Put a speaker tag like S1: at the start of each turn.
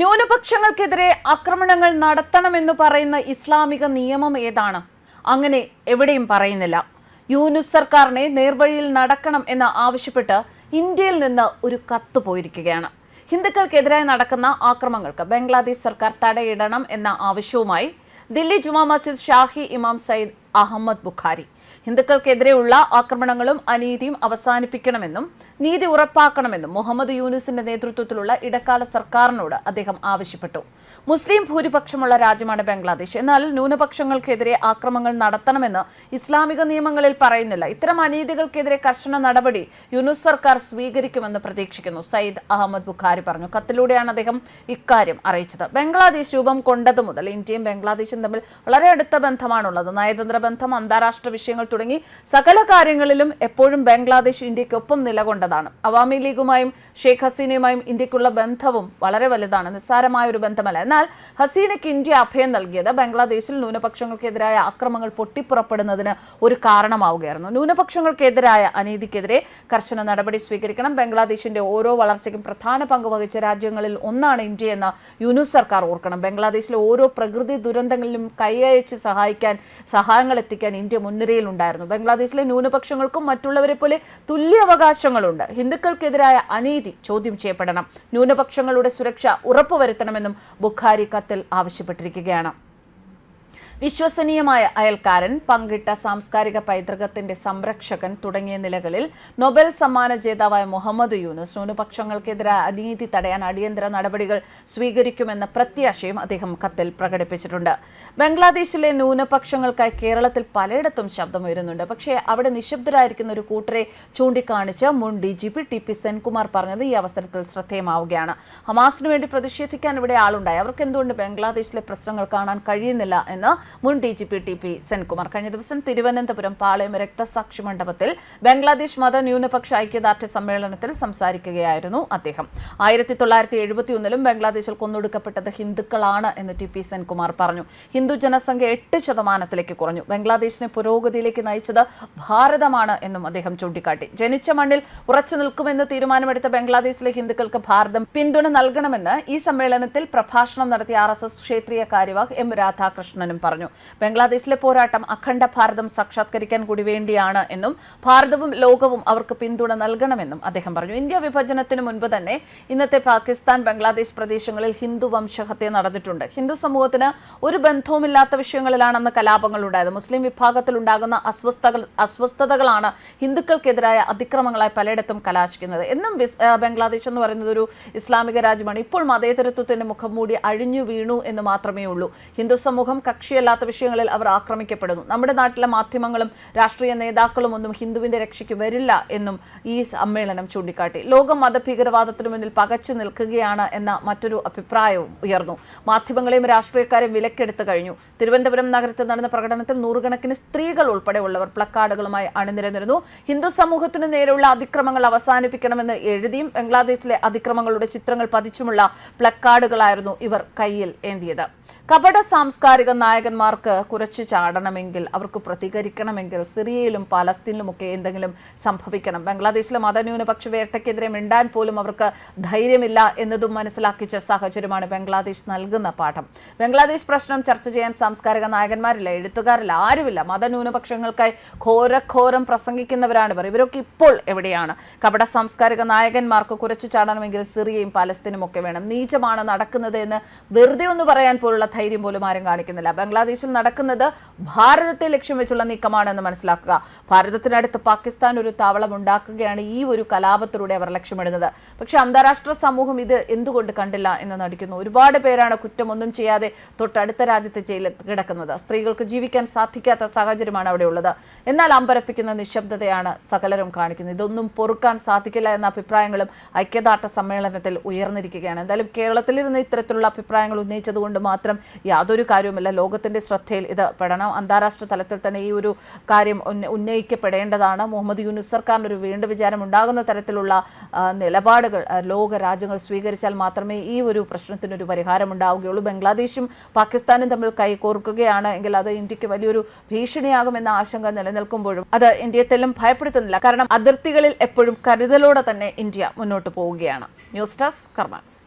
S1: ന്യൂനപക്ഷങ്ങൾക്കെതിരെ ആക്രമണങ്ങൾ നടത്തണമെന്ന് പറയുന്ന ഇസ്ലാമിക നിയമം ഏതാണ്? അങ്ങനെ എവിടെയും പറയുന്നില്ല. യൂനുസ് സർക്കാരിനെ നേർവഴിയിൽ നടക്കണം എന്ന് ആവശ്യപ്പെട്ട് ഇന്ത്യയിൽ നിന്ന് ഒരു കത്ത് പോയിരിക്കുകയാണ്. ഹിന്ദുക്കൾക്കെതിരായി നടക്കുന്ന ആക്രമണങ്ങൾക്ക് ബംഗ്ലാദേശ് സർക്കാർ തടയിടണം എന്ന ആവശ്യവുമായി ദില്ലി ജുമാ മസ്ജിദ് ഷാഹി ഇമാം സയ്യിദ് അഹമ്മദ് ബുഖാരി. ഹിന്ദുക്കൾക്കെതിരെയുള്ള ആക്രമണങ്ങളും അനീതിയും അവസാനിപ്പിക്കണമെന്നും നീതി ഉറപ്പാക്കണമെന്നും മുഹമ്മദ് യൂനുസിന്റെ നേതൃത്വത്തിലുള്ള ഇടക്കാല സർക്കാരിനോട് അദ്ദേഹം ആവശ്യപ്പെട്ടു. മുസ്ലിം ഭൂരിപക്ഷമുള്ള രാജ്യമാണ് ബംഗ്ലാദേശ്. എന്നാൽ ന്യൂനപക്ഷങ്ങൾക്കെതിരെ ആക്രമങ്ങൾ നടത്തണമെന്ന് ഇസ്ലാമിക നിയമങ്ങളിൽ പറയുന്നില്ല. ഇത്തരം അനീതികൾക്കെതിരെ കർശന നടപടി യൂനുസ് സർക്കാർ സ്വീകരിക്കുമെന്ന് പ്രതീക്ഷിക്കുന്നു. സയ്യിദ് അഹമ്മദ് ബുഖാരി പറഞ്ഞു. കത്തിലൂടെയാണ് അദ്ദേഹം ഇക്കാര്യം അറിയിച്ചത്. ബംഗ്ലാദേശ് രൂപം കൊണ്ടത് മുതൽ ഇന്ത്യയും ബംഗ്ലാദേശും തമ്മിൽ വളരെ അടുത്ത ബന്ധമാണുള്ളത്. നയതന്ത്ര ബന്ധം അന്താരാഷ്ട്ര വിഷയങ്ങൾ തുടങ്ങി സകല കാര്യങ്ങളിലും എപ്പോഴും ബംഗ്ലാദേശ് ഇന്ത്യക്കൊപ്പം നിലകൊണ്ടതാണ് അവാമി ലീഗുമായും ഷെയ്ഖ് ഹസീനയുമായും ഇന്ത്യക്കുള്ള ബന്ധവും വളരെ വലുതാണ്. നിസ്സാരമായ ഒരു ബന്ധമല്ല. എന്നാൽ ഹസീനയ്ക്ക് ഇന്ത്യ അഭയം നൽകിയത് ബംഗ്ലാദേശിൽ ന്യൂനപക്ഷങ്ങൾക്കെതിരായ അക്രമങ്ങൾ പൊട്ടിപ്പുറപ്പെടുന്നതിന് ഒരു കാരണമാവുകയായിരുന്നു. ന്യൂനപക്ഷങ്ങൾക്കെതിരായ അനീതിക്കെതിരെ കർശന നടപടി സ്വീകരിക്കണം. ബംഗ്ലാദേശിന്റെ ഓരോ വളർച്ചയ്ക്കും പ്രധാന പങ്ക് വഹിച്ച രാജ്യങ്ങളിൽ ഒന്നാണ് ഇന്ത്യ എന്ന് യുനു സർക്കാർ ഓർക്കണം. ബംഗ്ലാദേശിലെ ഓരോ പ്രകൃതി ദുരന്തങ്ങളിലും കൈയച്ച് സഹായിക്കാൻ സഹായങ്ങൾ എത്തിക്കാൻ ഇന്ത്യ മുൻനിരയിലുണ്ടായിരുന്നു. ബംഗ്ലാദേശിലെ ന്യൂനപക്ഷങ്ങൾക്കും മറ്റുള്ളവരെ പോലെ തുല്യ അവകാശങ്ങളുണ്ട് ഹിന്ദുക്കൾക്കെതിരായ അനീതി ചോദ്യം ചെയ്യപ്പെടണം. ന്യൂനപക്ഷങ്ങളുടെ സുരക്ഷ ഉറപ്പുവരുത്തണമെന്നും ബുഖാരി കത്തിൽ ആവശ്യപ്പെട്ടിരിക്കുകയാണ്. വിശ്വസനീയമായ അയൽക്കാരൻ പങ്കിട്ട സാംസ്കാരിക പൈതൃകത്തിന്റെ സംരക്ഷകൻ തുടങ്ങിയ നിലകളിൽ നൊബൽ സമ്മാന ജേതാവായ മുഹമ്മദ് യൂനുസ് ന്യൂനപക്ഷങ്ങൾക്കെതിരായ അനീതി തടയാൻ അടിയന്തര നടപടികൾ സ്വീകരിക്കുമെന്ന പ്രത്യാശയും അദ്ദേഹം കത്തിൽ പ്രകടിപ്പിച്ചിട്ടുണ്ട്. ബംഗ്ലാദേശിലെ ന്യൂനപക്ഷങ്ങൾക്കായി കേരളത്തിൽ പലയിടത്തും ശബ്ദമുയരുന്നുണ്ട്. പക്ഷേ അവിടെ നിശബ്ദരായിരിക്കുന്ന ഒരു കൂട്ടരെ ചൂണ്ടിക്കാണിച്ച് മുൻ D G P T P Senkumar പറഞ്ഞത് ഈ അവസരത്തിൽ ശ്രദ്ധേയമാവുകയാണ്. ഹമാസിനു വേണ്ടി പ്രതിഷേധിക്കാൻ ഇവിടെ ആളുണ്ടായി. അവർക്ക് എന്തുകൊണ്ട് ബംഗ്ലാദേശിലെ പ്രശ്നങ്ങൾ കാണാൻ കഴിയുന്നില്ല എന്ന് മുൻ D G P T P Senkumar. കഴിഞ്ഞ ദിവസം തിരുവനന്തപുരം പാളയം രക്തസാക്ഷി മണ്ഡപത്തിൽ ബംഗ്ലാദേശ് മത ന്യൂനപക്ഷ ഐക്യദാർഢ്യ സമ്മേളനത്തിൽ സംസാരിക്കുകയായിരുന്നു അദ്ദേഹം. ആയിരത്തി തൊള്ളായിരത്തി എഴുപത്തിയൊന്നിലും ബംഗ്ലാദേശിൽ കൊന്നൊടുക്കപ്പെട്ടത് ഹിന്ദുക്കളാണ് എന്ന് ടി പി സെൻകുമാർ പറഞ്ഞു. ഹിന്ദു ജനസംഖ്യ എട്ട് ശതമാനത്തിലേക്ക് കുറഞ്ഞു. ബംഗ്ലാദേശിനെ പുരോഗതിയിലേക്ക് നയിച്ചത് ഭാരതമാണ് എന്നും അദ്ദേഹം ചൂണ്ടിക്കാട്ടി. ജനിച്ച മണ്ണിൽ ഉറച്ചു നിൽക്കുമെന്ന് തീരുമാനമെടുത്ത ബംഗ്ലാദേശിലെ ഹിന്ദുക്കൾക്ക് ഭാരതം പിന്തുണ നൽകണമെന്ന് ഈ സമ്മേളനത്തിൽ പ്രഭാഷണം നടത്തിയ ആർ എസ് എസ് ക്ഷേത്രീയ കാര്യവാഹ് എം രാധാകൃഷ്ണനും പറഞ്ഞു. ബംഗ്ലാദേശിലെ പോരാട്ടം അഖണ്ഡ ഭാരതം സാക്ഷാത്കരിക്കാൻ കൂടി വേണ്ടിയാണ് എന്നും ഭാരതവും ലോകവും അവർക്ക് പിന്തുണ നൽകണമെന്നും അദ്ദേഹം പറഞ്ഞു. ഇന്ത്യ വിഭജനത്തിന് മുൻപ് തന്നെ ഇന്നത്തെ പാകിസ്ഥാൻ ബംഗ്ലാദേശ് പ്രദേശങ്ങളിൽ ഹിന്ദു വംശഹത്യ നടന്നിട്ടുണ്ട്. ഹിന്ദു സമൂഹത്തിന് ഒരു ബന്ധവുമില്ലാത്ത വിഷയങ്ങളിലാണെന്ന് കലാപങ്ങൾ ഉണ്ടായത്. മുസ്ലിം വിഭാഗത്തിൽ ഉണ്ടാകുന്ന അസ്വസ്ഥകൾ അസ്വസ്ഥതകളാണ് ഹിന്ദുക്കൾക്കെതിരായ അതിക്രമങ്ങളായി പലയിടത്തും കലാശിക്കുന്നത്. എന്നും ബംഗ്ലാദേശ് എന്ന് പറയുന്നത് ഒരു ഇസ്ലാമിക രാജ്യമാണ്. ഇപ്പോൾ മതേതരത്വത്തിന്റെ മുഖം മൂടി അഴിഞ്ഞു വീണു എന്ന് മാത്രമേ ഉള്ളൂ ഹിന്ദു സമൂഹം കക്ഷിയല്ലാത്ത വിഷയങ്ങളിൽ അവർ ആക്രമിക്കപ്പെടുന്നു. നമ്മുടെ നാട്ടിലെ മാധ്യമങ്ങളും രാഷ്ട്രീയ നേതാക്കളും ഒന്നും ഹിന്ദുവിന്റെ രക്ഷയ്ക്ക് വരില്ല എന്നും ഈ സമ്മേളനം ചൂണ്ടിക്കാട്ടി. ലോകം മതഭീകരവാദത്തിനു മുന്നിൽ പകച്ചു നിൽക്കുകയാണ് എന്ന മറ്റൊരു അഭിപ്രായവും ഉയർന്നു. മാധ്യമങ്ങളെയും രാഷ്ട്രീയക്കാരെയും വിലക്കെടുത്തു കഴിഞ്ഞു. തിരുവനന്തപുരം നഗരത്തിൽ നടന്ന പ്രകടനത്തിൽ നൂറുകണക്കിന് സ്ത്രീകൾ ഉൾപ്പെടെയുള്ളവർ പ്ലക്കാർഡുകളുമായി അണിനിരന്നിരുന്നു. ഹിന്ദു സമൂഹത്തിന് നേരെയുള്ള അതിക്രമങ്ങൾ അവസാനിപ്പിക്കണമെന്ന് എഴുതിയും ബംഗ്ലാദേശിലെ അതിക്രമങ്ങളുടെ ചിത്രങ്ങൾ പതിച്ചുമുള്ള പ്ലക്കാർഡുകളായിരുന്നു ഇവർ കയ്യിൽ ഏന്തിയത്. കപട സാംസ്കാരിക നായകന്മാർക്ക് കുറച്ച് ചാടണമെങ്കിൽ അവർക്ക് പ്രതികരിക്കണമെങ്കിൽ സിറിയയിലും പാലസ്തീനിലുമൊക്കെ എന്തെങ്കിലും സംഭവിക്കണം. ബംഗ്ലാദേശിലെ മതന്യൂനപക്ഷ വേട്ടയ്ക്കെതിരെ മിണ്ടാൻ പോലും അവർക്ക് ധൈര്യമില്ല എന്നതും മനസ്സിലാക്കിച്ച സാഹചര്യമാണ് ബംഗ്ലാദേശ് നൽകുന്ന പാഠം. ബംഗ്ലാദേശ് പ്രശ്നം ചർച്ച ചെയ്യാൻ സാംസ്കാരിക നായകന്മാരില്ല എഴുത്തുകാരില്ല ആരുമില്ല. മതന്യൂനപക്ഷങ്ങൾക്കായി ഘോരഘോരം പ്രസംഗിക്കുന്നവരാണ് ഇവർ. ഇവരൊക്കെ ഇപ്പോൾ എവിടെയാണ്? കപട സാംസ്കാരിക നായകന്മാർക്ക് കുറച്ച് ചാടണമെങ്കിൽ സിറിയയും പാലസ്തീനും ഒക്കെ വേണം. നീചമാണ് നടക്കുന്നത് എന്ന് വെറുതെ ഒന്ന് പറയാൻ പോലുള്ള ധൈര്യം പോലും ആരും കാണിക്കുന്നില്ല. ബംഗ്ലാദേശിൽ നടക്കുന്നത് ഭാരതത്തെ ലക്ഷ്യം വെച്ചുള്ള നീക്കമാണെന്ന് മനസ്സിലാക്കുക. ഭാരതത്തിനടുത്ത് പാകിസ്ഥാൻ ഒരു താവളം ഉണ്ടാക്കുകയാണ് ഈ ഒരു കലാപത്തിലൂടെ അവർ ലക്ഷ്യമിടുന്നത്. പക്ഷെ അന്താരാഷ്ട്ര സമൂഹം ഇത് എന്തുകൊണ്ട് കണ്ടില്ല എന്ന് നടിക്കുന്നു. ഒരുപാട് പേരാണ് കുറ്റമൊന്നും ചെയ്യാതെ തൊട്ടടുത്ത രാജ്യത്തെ ജയിലിൽ കിടക്കുന്നത്. സ്ത്രീകൾക്ക് ജീവിക്കാൻ സാധിക്കാത്ത സാഹചര്യമാണ് അവിടെ ഉള്ളത്. എന്നാൽ അമ്പരപ്പിക്കുന്ന നിശബ്ദതയാണ് സകലരും കാണിക്കുന്നത്. ഇതൊന്നും പൊറുക്കാൻ സാധിക്കില്ല എന്ന അഭിപ്രായങ്ങളും ഐക്യദാർഢ്യ സമ്മേളനത്തിൽ ഉയർന്നിരിക്കുകയാണ്. എന്തായാലും കേരളത്തിലിരുന്ന് ഇത്തരത്തിലുള്ള അഭിപ്രായങ്ങൾ ഉന്നയിച്ചതുകൊണ്ട് മാത്രം യാതൊരു കാര്യവുമല്ല. ലോകത്തിന്റെ ശ്രദ്ധയിൽ ഇത് പെടണം. അന്താരാഷ്ട്ര തലത്തിൽ തന്നെ ഈ ഒരു കാര്യം ഉന്നയിക്കപ്പെടേണ്ടതാണ്. മുഹമ്മദ് യൂനുസ് സർക്കാരിന് ഒരു വീണ്ടും വിചാരം ഉണ്ടാകുന്ന തരത്തിലുള്ള നിലപാടുകൾ ലോക രാജ്യങ്ങൾ സ്വീകരിച്ചാൽ മാത്രമേ ഈ ഒരു പ്രശ്നത്തിനൊരു പരിഹാരം ഉണ്ടാവുകയുള്ളൂ. ബംഗ്ലാദേശും പാകിസ്ഥാനും തമ്മിൽ കൈകോർക്കുകയാണ് എങ്കിൽ അത് ഇന്ത്യയ്ക്ക് വലിയൊരു ഭീഷണിയാകുമെന്ന ആശങ്ക നിലനിൽക്കുമ്പോഴും അത് ഇന്ത്യയെ തെല്ലും ഭയപ്പെടുത്തുന്നില്ല. കാരണം അതിർത്തികളിൽ എപ്പോഴും കരുതലോടെ തന്നെ ഇന്ത്യ മുന്നോട്ട് പോവുകയാണ്. News desk കർമാൻസ്